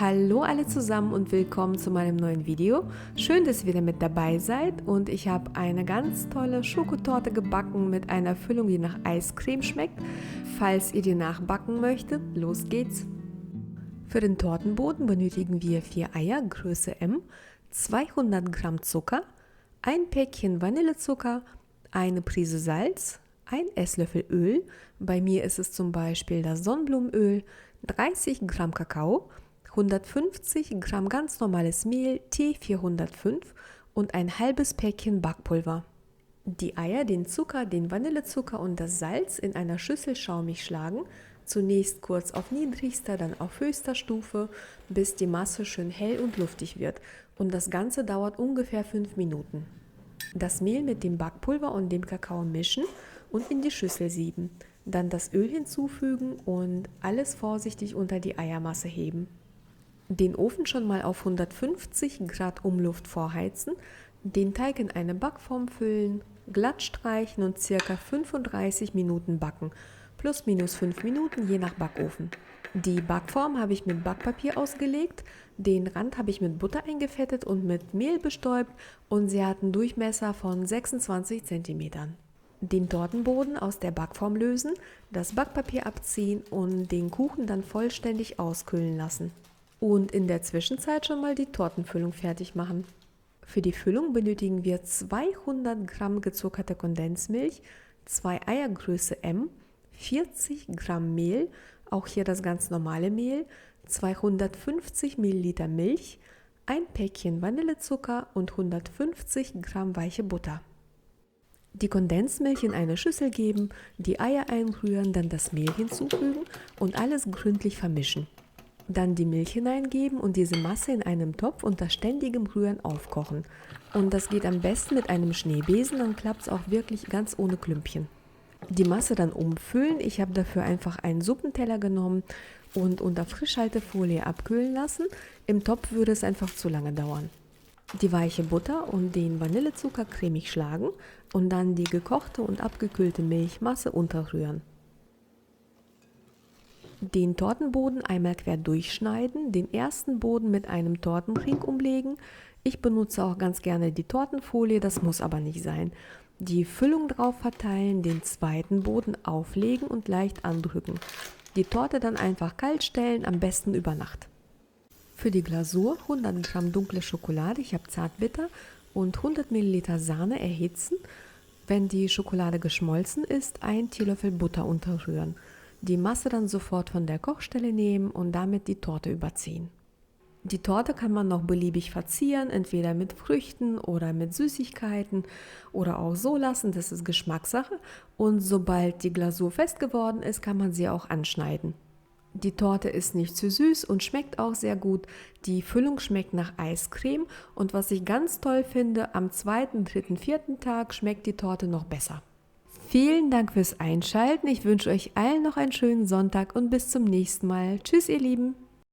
Hallo alle zusammen und willkommen zu meinem neuen Video. Schön, dass ihr wieder mit dabei seid und ich habe eine ganz tolle Schokotorte gebacken mit einer Füllung, die nach Eiscreme schmeckt. Falls ihr die nachbacken möchtet, los geht's. Für den Tortenboden benötigen wir 4 Eier Größe M, 200 Gramm Zucker, ein Päckchen Vanillezucker, eine Prise Salz, ein Esslöffel Öl, bei mir ist es zum Beispiel das Sonnenblumenöl, 30 Gramm Kakao, 150 Gramm ganz normales Mehl T405 und ein halbes Päckchen Backpulver. Die Eier, den Zucker, den Vanillezucker und das Salz in einer Schüssel schaumig schlagen. Zunächst kurz auf niedrigster, dann auf höchster Stufe, bis die Masse schön hell und luftig wird. Und das Ganze dauert ungefähr 5 Minuten. Das Mehl mit dem Backpulver und dem Kakao mischen und in die Schüssel sieben. Dann das Öl hinzufügen und alles vorsichtig unter die Eiermasse heben den Ofen schon mal auf 150 Grad Umluft vorheizen, den Teig in eine Backform füllen, glatt streichen und circa 35 Minuten backen, plus minus 5 Minuten je nach Backofen. Die Backform habe ich mit Backpapier ausgelegt, den Rand habe ich mit Butter eingefettet und mit Mehl bestäubt und sie hat einen Durchmesser von 26 cm. Den Tortenboden aus der Backform lösen, das Backpapier abziehen und den Kuchen dann vollständig auskühlen lassen und in der Zwischenzeit schon mal die Tortenfüllung fertig machen. Für die Füllung benötigen wir 200 Gramm gezuckerte Kondensmilch, 2 Eiergröße M, 40 Gramm Mehl, auch hier das ganz normale Mehl, 250 Milliliter Milch, ein Päckchen Vanillezucker und 150 Gramm weiche Butter. Die Kondensmilch in eine Schüssel geben, die Eier einrühren, dann das Mehl hinzufügen und alles gründlich vermischen. Dann die Milch hineingeben und diese Masse in einem Topf unter ständigem Rühren aufkochen. Und das geht am besten mit einem Schneebesen, dann klappt es auch wirklich ganz ohne Klümpchen. Die Masse dann umfüllen. Ich habe dafür einfach einen Suppenteller genommen und unter Frischhaltefolie abkühlen lassen. Im Topf würde es einfach zu lange dauern. Die weiche Butter und den Vanillezucker cremig schlagen und dann die gekochte und abgekühlte Milchmasse unterrühren. Den Tortenboden einmal quer durchschneiden, den ersten Boden mit einem Tortenring umlegen. Ich benutze auch ganz gerne die Tortenfolie, das muss aber nicht sein. Die Füllung drauf verteilen, den zweiten Boden auflegen und leicht andrücken. Die Torte dann einfach kalt stellen, am besten über Nacht. Für die Glasur 100 Gramm dunkle Schokolade, ich habe Zartbitter und 100 Milliliter Sahne erhitzen. Wenn die Schokolade geschmolzen ist, ein Teelöffel Butter unterrühren die Masse dann sofort von der Kochstelle nehmen und damit die Torte überziehen. Die Torte kann man noch beliebig verzieren, entweder mit Früchten oder mit Süßigkeiten oder auch so lassen, das ist Geschmackssache. Und sobald die Glasur fest geworden ist, kann man sie auch anschneiden. Die Torte ist nicht zu süß und schmeckt auch sehr gut. Die Füllung schmeckt nach Eiscreme und was ich ganz toll finde, am zweiten, dritten, vierten Tag schmeckt die Torte noch besser. Vielen Dank fürs Einschalten. Ich wünsche euch allen noch einen schönen Sonntag und bis zum nächsten Mal. Tschüss, ihr Lieben.